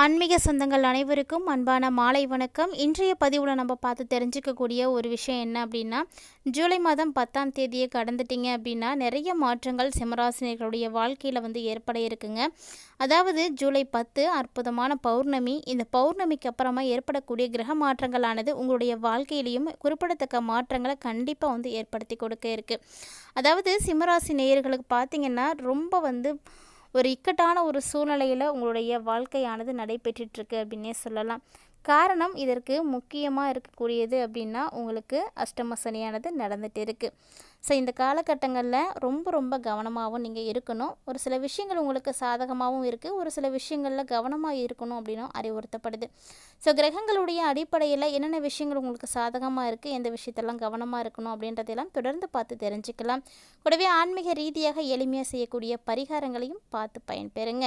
ஆன்மீக சொந்தங்கள் அனைவருக்கும் அன்பான மாலை வணக்கம். இன்றைய பதிவில் நம்ம பார்த்து தெரிஞ்சுக்கக்கூடிய ஒரு விஷயம் என்ன அப்படின்னா ஜூலை மாதம் பத்தாம் தேதியை கடந்துட்டீங்க அப்படின்னா நிறைய மாற்றங்கள் சிம்மராசினியர்களுடைய வாழ்க்கையில் வந்து ஏற்பட இருக்குங்க. அதாவது ஜூலை பத்து அற்புதமான பௌர்ணமி இந்த பௌர்ணமிக்கு அப்புறமா ஏற்படக்கூடிய கிரக மாற்றங்களானது உங்களுடைய வாழ்க்கையிலையும் குறிப்பிடத்தக்க மாற்றங்களை கண்டிப்பாக வந்து ஏற்படுத்தி கொடுக்க இருக்குது அதாவது சிம்மராசி நேயர்களுக்கு பார்த்தீங்கன்னா ரொம்ப வந்து ஒரு இக்கட்டான ஒரு சூழ்நிலையில் உங்களுடைய வாழ்க்கையானது நடைபெற்றுட்ருக்கு அப்படின்னே சொல்லலாம். காரணம் இதற்கு முக்கியமாக இருக்கக்கூடியது அப்படின்னா உங்களுக்கு அஷ்டம சனியானது இருக்குது ஸோ இந்த காலகட்டங்களில் ரொம்ப ரொம்ப கவனமாகவும் நீங்கள் இருக்கணும். ஒரு சில விஷயங்கள் உங்களுக்கு சாதகமாகவும் இருக்குது ஒரு சில விஷயங்களில் கவனமாக இருக்கணும் அப்படின்னும் அறிவுறுத்தப்படுது. ஸோ கிரகங்களுடைய அடிப்படையில் என்னென்ன விஷயங்கள் உங்களுக்கு சாதகமாக இருக்குது எந்த விஷயத்தெல்லாம் கவனமாக இருக்கணும் அப்படின்றதெல்லாம் தொடர்ந்து பார்த்து தெரிஞ்சுக்கலாம். கூடவே ஆன்மீக ரீதியாக எளிமையாக செய்யக்கூடிய பரிகாரங்களையும் பார்த்து பயன்பெறுங்க.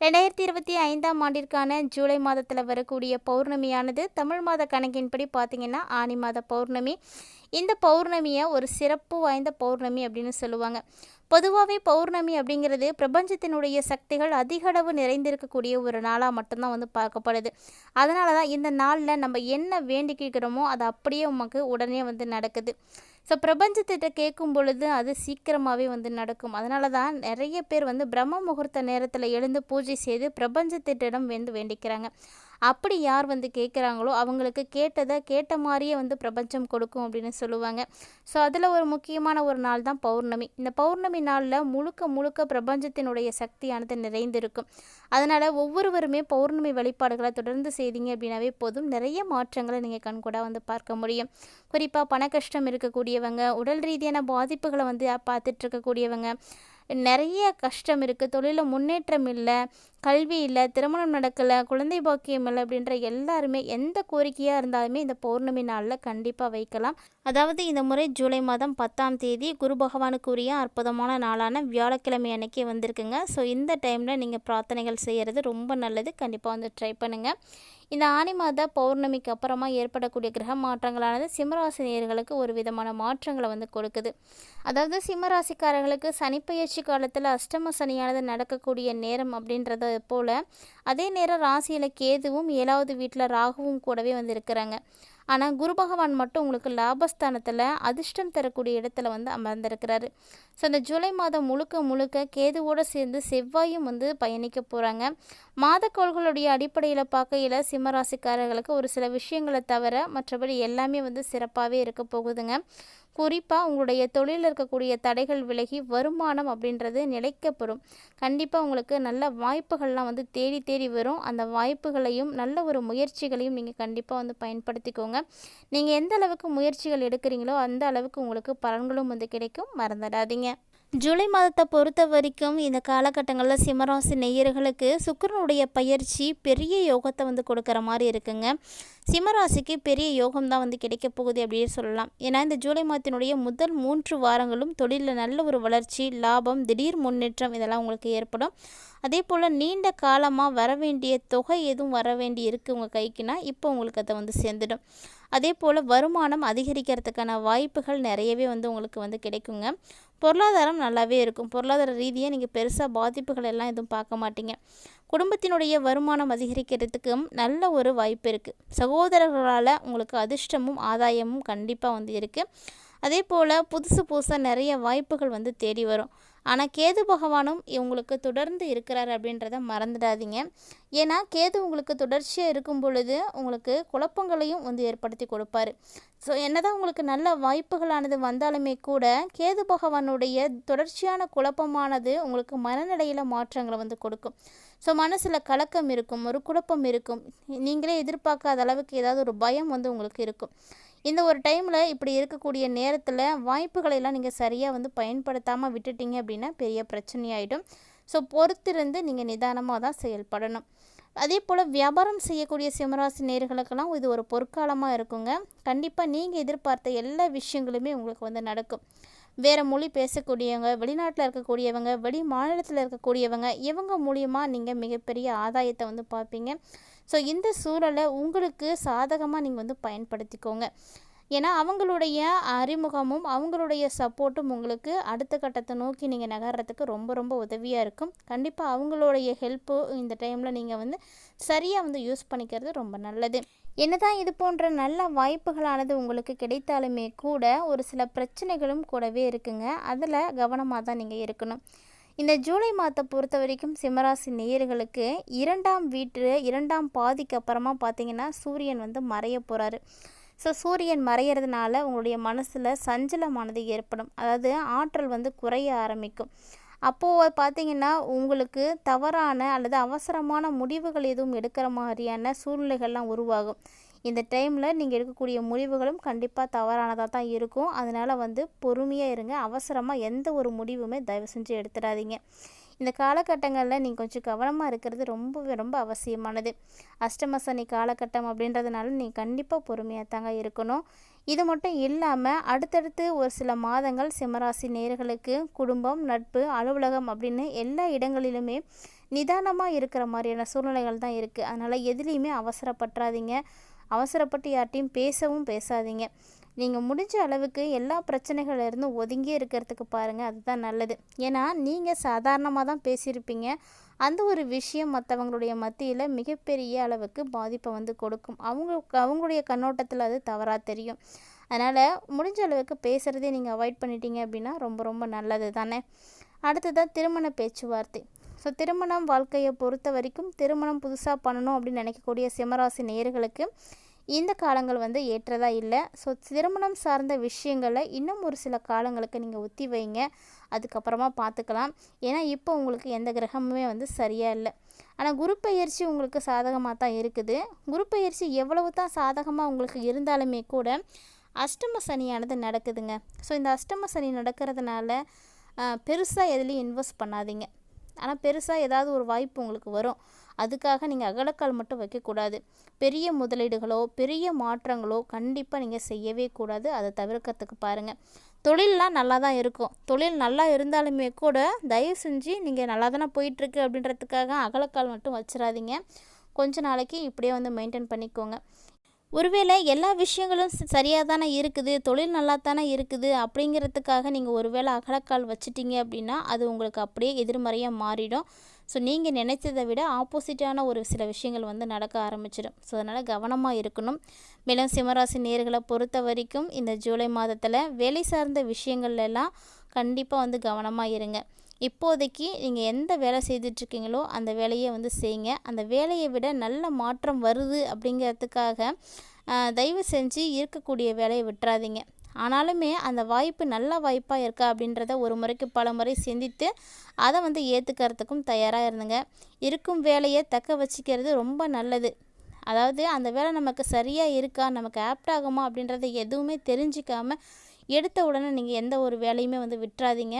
ரெண்டாயிரத்தி இருபத்தி ஐந்தாம் ஆண்டிற்கான ஜூலை மாதத்தில் வரக்கூடிய பௌர்ணமியானது தமிழ் மாத கணக்கின்படி பார்த்திங்கன்னா ஆனி மாத பௌர்ணமி. இந்த பௌர்ணமியை ஒரு சிறப்பு வாய்ந்த பௌர்ணமி அப்படின்னு சொல்லுவாங்க. பொதுவாகவே பௌர்ணமி அப்படிங்கிறது பிரபஞ்சத்தினுடைய சக்திகள் அதிக அளவு நிறைந்திருக்கக்கூடிய ஒரு நாளாக மட்டும்தான் வந்து பார்க்கப்படுது. அதனால தான் இந்த நாளில் நம்ம என்ன வேண்டிக்கிறோமோ அது அப்படியே நமக்கு உடனே வந்து நடக்குது. ஸோ பிரபஞ்சத்திட்ட கேட்கும் பொழுது அது சீக்கிரமாகவே வந்து நடக்கும். அதனால தான் நிறைய பேர் வந்து பிரம்ம முகூர்த்த நேரத்தில் எழுந்து பூஜை செய்து பிரபஞ்சத்திட்டிடம் வந்து வேண்டிக்கிறாங்க. அப்படி யார் வந்து கேட்குறாங்களோ அவங்களுக்கு கேட்டதை கேட்ட மாதிரியே வந்து பிரபஞ்சம் கொடுக்கும் அப்படின்னு சொல்லுவாங்க. ஸோ அதில் ஒரு முக்கியமான ஒரு நாள் தான் பௌர்ணமி. இந்த பௌர்ணமி நாளில் முழுக்க முழுக்க பிரபஞ்சத்தினுடைய சக்தியானது நிறைந்திருக்கும். அதனால் ஒவ்வொருவருமே பௌர்ணமி வழிபாடுகளை தொடர்ந்து செய்தீங்க அப்படின்னாவே போதும். நிறைய மாற்றங்களை நீங்கள் கண்கூட வந்து பார்க்க முடியும். குறிப்பாக பண கஷ்டம் இருக்கக்கூடியவங்க உடல் ரீதியான பாதிப்புகளை வந்து பார்த்துட்ருக்கக்கூடியவங்க நிறைய கஷ்டம் இருக்குது தொழிலில் முன்னேற்றம் இல்லை கல்வி இல்லை திருமணம் நடக்கலை குழந்தை பாக்கியம் இல்லை அப்படின்ற எல்லாருமே எந்த கோரிக்கையாக இருந்தாலுமே இந்த பௌர்ணமி நாளில் கண்டிப்பாக வைக்கலாம். அதாவது இந்த முறை ஜூலை மாதம் பத்தாம் தேதி குரு பகவானுக்குரிய அற்புதமான நாளான வியாழக்கிழமை அன்னைக்கு வந்திருக்குங்க. ஸோ இந்த டைமில் நீங்கள் பிரார்த்தனைகள் செய்கிறது ரொம்ப நல்லது. கண்டிப்பாக வந்து ட்ரை பண்ணுங்கள் இந்த ஆனி மாத பௌர்ணமிக்கு அப்புறமா ஏற்படக்கூடிய கிரக மாற்றங்களானது சிம்மராசினியர்களுக்கு ஒரு விதமான மாற்றங்களை வந்து கொடுக்குது. அதாவது சிம்மராசிக்காரர்களுக்கு சனிப்பயிற்சி காலத்தில் அஷ்டம சனியானது நடக்கக்கூடிய நேரம் அப்படின்றத போல் அதே நேரம் ராசியில் கேதுவும் ஏழாவது வீட்டில் ராகுவும் கூடவே வந்து இருக்கிறாங்க ஆனால் குரு பகவான் மட்டும் உங்களுக்கு லாபஸ்தானத்தில் அதிர்ஷ்டம் தரக்கூடிய இடத்துல வந்து அமர்ந்திருக்கிறாரு. ஸோ இந்த ஜூலை மாதம் முழுக்க முழுக்க கேதுவோடு சேர்ந்து செவ்வாயும் வந்து பயணிக்க போகிறாங்க மாதக்கோள்களுடைய அடிப்படையில் பார்க்கையில் சிம்மராசிக்காரர்களுக்கு ஒரு சில விஷயங்களை தவிர மற்றபடி எல்லாமே வந்து சிறப்பாகவே இருக்க போகுதுங்க. குறிப்பாக உங்களுடைய தொழிலில் இருக்கக்கூடிய தடைகள் விலகி வருமானம் அப்படின்றது நிலைக்கப்படும் கண்டிப்பாக உங்களுக்கு நல்ல வாய்ப்புகள்லாம் வந்து தேடி தேடி வரும். அந்த வாய்ப்புகளையும் நல்ல ஒரு முயற்சிகளையும் நீங்கள் கண்டிப்பாக வந்து பயன்படுத்திக்கோங்க. நீங்கள் எந்த அளவுக்கு முயற்சிகள் எடுக்கிறீங்களோ அந்த அளவுக்கு உங்களுக்கு பலன்களும் வந்து கிடைக்கும். மறந்துடாதீங்க. ஜூலை மாதத்தை பொறுத்த வரைக்கும் இந்த காலகட்டங்களில் சிம்மராசி நெய்யர்களுக்கு சுக்கரனுடைய பயிற்சி பெரிய யோகத்தை வந்து கொடுக்குற மாதிரி இருக்குங்க. சிம்மராசிக்கு பெரிய யோகம் தான் வந்து கிடைக்க போகுது அப்படின்னு சொல்லலாம். ஏன்னா இந்த ஜூலை மாதத்தினுடைய முதல் மூன்று வாரங்களும் தொழிலில் நல்ல ஒரு வளர்ச்சி லாபம் திடீர் முன்னேற்றம் இதெல்லாம் உங்களுக்கு ஏற்படும். அதே போல் நீண்ட காலமாக வர வேண்டிய தொகை எதுவும் வர வேண்டி இருக்குது உங்கள் கைக்குனா இப்போ உங்களுக்கு அதை வந்து சேர்ந்துடும். அதே போல் வருமானம் அதிகரிக்கிறதுக்கான வாய்ப்புகள் நிறையவே வந்து உங்களுக்கு வந்து கிடைக்குங்க. பொருளாதாரம் நல்லாவே இருக்கும். பொருளாதார ரீதியாக நீங்கள் பெருசாக பாதிப்புகள் எல்லாம் எதுவும் பார்க்க மாட்டீங்க. குடும்பத்தினுடைய வருமானம் அதிகரிக்கிறதுக்கும் நல்ல ஒரு வாய்ப்பு இருக்குது சகோதரர்களால் உங்களுக்கு அதிர்ஷ்டமும் ஆதாயமும் கண்டிப்பாக வந்து இருக்குது அதே போல் புதுசு புதுசாக நிறைய வாய்ப்புகள் வந்து தேடி வரும். ஆனால் கேது பகவானும் இவங்களுக்கு தொடர்ந்து இருக்கிறார் அப்படின்றத மறந்துடாதீங்க. ஏன்னா கேது உங்களுக்கு தொடர்ச்சியாக இருக்கும் பொழுது உங்களுக்கு குழப்பங்களையும் வந்து ஏற்படுத்தி கொடுப்பாரு. ஸோ என்னதான் உங்களுக்கு நல்ல வாய்ப்புகளானது வந்தாலுமே கூட கேது பகவானுடைய தொடர்ச்சியான குழப்பமானது உங்களுக்கு மனநிலையில் மாற்றங்களை வந்து கொடுக்கும். ஸோ மனசில் கலக்கம் இருக்கும் ஒரு குழப்பம் இருக்கும். நீங்களே எதிர்பார்க்காத அளவுக்கு ஏதாவது ஒரு பயம் வந்து உங்களுக்கு இருக்கும். இந்த ஒரு டைமில் இப்படி இருக்கக்கூடிய நேரத்தில் வாய்ப்புகளை எல்லாம் நீங்கள் சரியாக வந்து பயன்படுத்தாமல் விட்டுட்டீங்க அப்படின்னா பெரிய பிரச்சனையாயிடும். ஸோ பொறுத்திருந்து நீங்கள் நிதானமாக தான் செயல்படணும். அதே போல் வியாபாரம் செய்யக்கூடிய சிம்மராசி நேர்களுக்கெல்லாம் இது ஒரு பொற்காலமாக இருக்குங்க. கண்டிப்பாக நீங்கள் எதிர்பார்த்த எல்லா விஷயங்களுமே உங்களுக்கு வந்து நடக்கும். வேறு மொழி பேசக்கூடியவங்க வெளிநாட்டில் இருக்கக்கூடியவங்க வெளி மாநிலத்தில் இருக்கக்கூடியவங்க இவங்க மூலியமாக நீங்கள் மிகப்பெரிய ஆதாயத்தை வந்து பார்ப்பீங்க. ஸோ இந்த சூழலை உங்களுக்கு சாதகமாக நீங்கள் வந்து பயன்படுத்திக்கோங்க. ஏன்னா அவங்களுடைய அறிமுகமும் அவங்களுடைய சப்போர்ட்டும் உங்களுக்கு அடுத்த கட்டத்தை நோக்கி நீங்கள் நகர்றதுக்கு ரொம்ப ரொம்ப உதவியாக இருக்கும். கண்டிப்பாக அவங்களுடைய ஹெல்ப்பு இந்த டைமில் நீங்கள் வந்து சரியாக வந்து யூஸ் பண்ணிக்கிறது ரொம்ப நல்லது. என்னதான் இது போன்ற நல்ல வாய்ப்புகளானது உங்களுக்கு கிடைத்தாலுமே கூட ஒரு சில பிரச்சனைகளும் கூடவே இருக்குங்க. அதில் கவனமாக தான் நீங்கள் இருக்கணும். இந்த ஜூலை மாதத்தை பொறுத்த வரைக்கும் சிம்மராசி நேயர்களுக்கு இரண்டாம் வீட்டு இரண்டாம் பாதிக்கு அப்புறமா பார்த்தீங்கன்னா சூரியன் வந்து மறைய போகிறாரு ஸோ சூரியன் மறையிறதுனால உங்களுடைய மனசில் சஞ்சலமானது ஏற்படும். அதாவது ஆற்றல் வந்து குறைய ஆரம்பிக்கும். அப்போது பார்த்தீங்கன்னா உங்களுக்கு தவறான அல்லது அவசரமான முடிவுகள் எதுவும் எடுக்கிற மாதிரியான சூழ்நிலைகள்லாம் உருவாகும். இந்த டைமில் நீங்கள் எடுக்கக்கூடிய முடிவுகளும் கண்டிப்பாக தவறானதாக தான் இருக்கும். அதனால் வந்து பொறுமையாக இருங்க. அவசரமாக எந்த ஒரு முடிவுமே தயவு செஞ்சு எடுத்துடாதீங்க. இந்த காலகட்டங்களில் நீங்கள் கொஞ்சம் கவனமாக இருக்கிறது ரொம்ப ரொம்ப அவசியமானது. அஷ்டம சனி காலகட்டம் அப்படின்றதுனால நீங்கள் கண்டிப்பாக பொறுமையாக தாங்க இருக்கணும். இது மட்டும் இல்லாமல் அடுத்தடுத்து ஒரு சில மாதங்கள் சிம்மராசி நேர்களுக்கு குடும்பம் நட்பு அலுவலகம் அப்படின்னு எல்லா இடங்களிலுமே நிதானமாக இருக்கிற மாதிரியான சூழ்நிலைகள் தான் இருக்குது அதனால் எதுலேயுமே அவசரப்பட்டுறாதீங்க. அவசரப்பட்டு யார்ட்டையும் பேசவும் பேசாதீங்க. நீங்கள் முடிஞ்ச அளவுக்கு எல்லா பிரச்சனைகளிலிருந்து ஒதுங்கி இருக்கிறதுக்கு பாருங்கள் அதுதான் நல்லது. ஏன்னா நீங்கள் சாதாரணமாக தான் பேசியிருப்பீங்க. அந்த ஒரு விஷயம் மற்றவங்களுடைய மத்தியில் மிகப்பெரிய அளவுக்கு பாதிப்பை வந்து கொடுக்கும். அவங்க அவங்களுடைய கண்ணோட்டத்தில் அது தவறாக தெரியும். அதனால் முடிஞ்ச அளவுக்கு பேசுகிறதே நீங்கள் அவாய்ட் பண்ணிட்டீங்க அப்படின்னா ரொம்ப ரொம்ப நல்லது தானே. அடுத்ததாக திருமண பேச்சுவார்த்தை. ஸோ திருமணம் வாழ்க்கையை பொறுத்த வரைக்கும் திருமணம் புதுசாக பண்ணணும் அப்படின்னு நினைக்கக்கூடிய சிம்மராசி நேர்களுக்கு இந்த காலங்கள் வந்து ஏற்றதாக இல்லை. ஸோ திருமணம் சார்ந்த விஷயங்களை இன்னும் ஒரு சில காலங்களுக்கு நீங்கள் ஒத்தி வைங்க. அதுக்கப்புறமா பார்த்துக்கலாம் ஏன்னா இப்போ உங்களுக்கு எந்த கிரகமுமே வந்து சரியாக இல்லை. ஆனால் குரு பயிற்சி உங்களுக்கு சாதகமாக தான் இருக்குது. குரு பயிற்சி எவ்வளவு தான் சாதகமாக உங்களுக்கு இருந்தாலுமே கூட அஷ்டம சனியானது நடக்குதுங்க. ஸோ இந்த அஷ்டம சனி நடக்கிறதுனால பெருசாக எதுலேயும் இன்வெஸ்ட் பண்ணாதீங்க. ஆனால் பெருசாக ஏதாவது ஒரு வாய்ப்பு உங்களுக்கு வரும். அதுக்காக நீங்கள் அகலக்கால் மட்டும் வைக்கக்கூடாது. பெரிய முதலீடுகளோ பெரிய மாற்றங்களோ கண்டிப்பாக நீங்கள் செய்யவே கூடாது. அதை தவிர்க்கிறதுக்கு பாருங்கள் தொழிலெலாம் நல்லா தான் இருக்கும். தொழில் நல்லா இருந்தாலுமே கூட தயவு செஞ்சு நீங்கள் நல்லா தானே போயிட்டுருக்கு அப்படின்றதுக்காக அகலக்கால் மட்டும் வச்சிடாதீங்க கொஞ்ச நாளைக்கு இப்படியே வந்து மெயின்டைன் பண்ணிக்கோங்க. ஒருவேளை எல்லா விஷயங்களும் சரியாக தானே இருக்குது தொழில் நல்லா தானே இருக்குது அப்படிங்கிறதுக்காக நீங்கள் ஒருவேளை அகலக்கால் வச்சிட்டிங்க அப்படின்னா அது உங்களுக்கு அப்படியே எதிர்மறையாக மாறிடும். ஸோ நீங்கள் நினைச்சதை விட ஆப்போசிட்டான ஒரு சில விஷயங்கள் வந்து நடக்க ஆரம்பிச்சிடும். ஸோ அதனால் கவனமாக இருக்கணும். மேலும் சிம்மராசி நேர்களை பொறுத்த வரைக்கும் இந்த ஜூலை மாதத்தில் வேலை சார்ந்த விஷயங்கள்லாம் கண்டிப்பாக வந்து கவனமாக இருங்க. இப்போதைக்கு நீங்கள் எந்த வேலை செய்துட்ருக்கீங்களோ அந்த வேலையை வந்து செய்யுங்க. அந்த வேலையை விட நல்ல மாற்றம் வருது அப்படிங்கிறதுக்காக தயவு செஞ்சு இருக்கக்கூடிய வேலையை விட்டுறாதீங்க. ஆனாலுமே அந்த வாய்ப்பு நல்ல வாய்ப்பாக இருக்கா அப்படின்றத ஒரு முறைக்கு பல முறை சிந்தித்து அதை வந்து ஏற்றுக்கிறதுக்கும் தயாராக இருந்துங்க. இருக்கும் வேலையை தக்க வச்சுக்கிறது ரொம்ப நல்லது. அதாவது அந்த வேலை நமக்கு சரியாக இருக்கா நமக்கு ஆப்ட் ஆகுமா அப்படின்றத எதுவுமே தெரிஞ்சிக்காமல் எடுத்த உடனே நீங்கள் எந்த ஒரு வேலையுமே வந்து விட்டுறாதீங்க.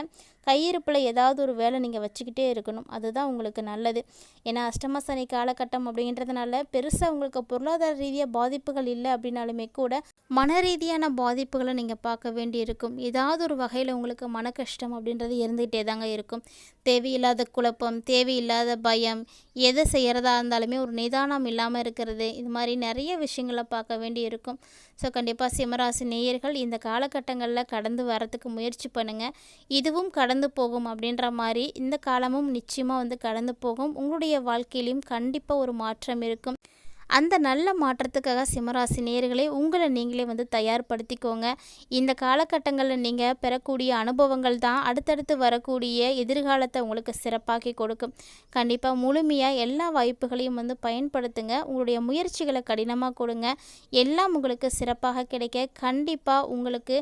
கையிருப்பில் ஏதாவது ஒரு வேலை நீங்கள் வச்சுக்கிட்டே இருக்கணும். அதுதான் உங்களுக்கு நல்லது. ஏன்னா அஷ்டம சனி காலகட்டம் அப்படின்றதுனால பெருசாக உங்களுக்கு பொருளாதார ரீதியாக பாதிப்புகள் இல்லை அப்படின்னாலுமே கூட மன ரீதியான பாதிப்புகளை நீங்கள் பார்க்க வேண்டி இருக்கும். ஏதாவது ஒரு வகையில் உங்களுக்கு மன கஷ்டம் அப்படின்றது இருந்துகிட்டே தாங்க இருக்கும். தேவையில்லாத குழப்பம் தேவையில்லாத பயம் எதை செய்கிறதா இருந்தாலுமே ஒரு நிதானம் இல்லாமல் இருக்கிறது இது மாதிரி நிறைய விஷயங்களை பார்க்க வேண்டி இருக்கும். ஸோ கண்டிப்பாக சிம்மராசி நேயர்கள் இந்த காலகட்டங்களில் கடந்து வரத்துக்கு முயற்சி பண்ணுங்கள் இதுவும் கடந்து கடந்து போகும் அப்படின்ற மாதிரி இந்த காலமும் நிச்சயமாக வந்து கடந்து போகும். உங்களுடைய வாழ்க்கையிலையும் கண்டிப்பாக ஒரு மாற்றம் இருக்கும். அந்த நல்ல மாற்றத்துக்காக சிம்மராசி நேர்களை உங்களை நீங்களே வந்து தயார்படுத்திக்கோங்க. இந்த காலகட்டங்களில் நீங்கள் பெறக்கூடிய அனுபவங்கள் தான் அடுத்தடுத்து வரக்கூடிய எதிர்காலத்தை உங்களுக்கு சிறப்பாக்கி கொடுக்கும். கண்டிப்பாக முழுமையாக எல்லா வாய்ப்புகளையும் வந்து பயன்படுத்துங்க. உங்களுடைய முயற்சிகளை கடினமாக கொடுங்க. எல்லாம் உங்களுக்கு சிறப்பாக கிடைக்க கண்டிப்பாக உங்களுக்கு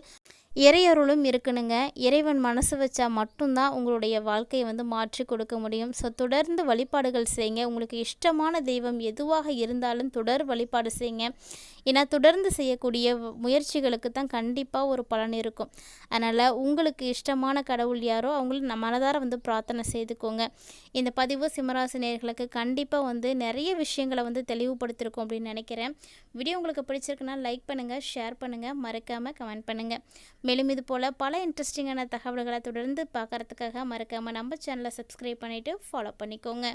இறையருளும் இருக்கணுங்க. இறைவன் மனசு வச்சா மட்டும்தான் உங்களுடைய வாழ்க்கையை வந்து மாற்றி கொடுக்க முடியும். ஸோ தொடர்ந்து வழிபாடுகள் செய்யுங்க. உங்களுக்கு இஷ்டமான தெய்வம் எதுவாக இருந்தாலும் தொடர் வழிபாடு செய்யுங்க. ஏன்னா தொடர்ந்து செய்யக்கூடிய முயற்சிகளுக்கு தான் கண்டிப்பாக ஒரு பலன் இருக்கும். அதனால் உங்களுக்கு இஷ்டமான கடவுள் யாரோ அவங்களுக்கு மனதார வந்து பிரார்த்தனை செய்துக்கோங்க. இந்த பதிவு சிம்மராசினியர்களுக்கு கண்டிப்பாக வந்து நிறைய விஷயங்களை வந்து தெளிவுபடுத்திருக்கோம் அப்படின்னு நினைக்கிறேன். வீடியோ உங்களுக்கு பிடிச்சிருக்குன்னா லைக் பண்ணுங்கள் ஷேர் பண்ணுங்கள் மறக்காமல் கமெண்ட் பண்ணுங்கள் மேலும் இது போல் பல இன்ட்ரெஸ்டிங்கான தகவல்களை தொடர்ந்து பார்க்குறதுக்காக மறக்காமல் நம்ம சேனலை சப்ஸ்கிரைப் பண்ணிவிட்டு ஃபாலோ பண்ணிக்கோங்க.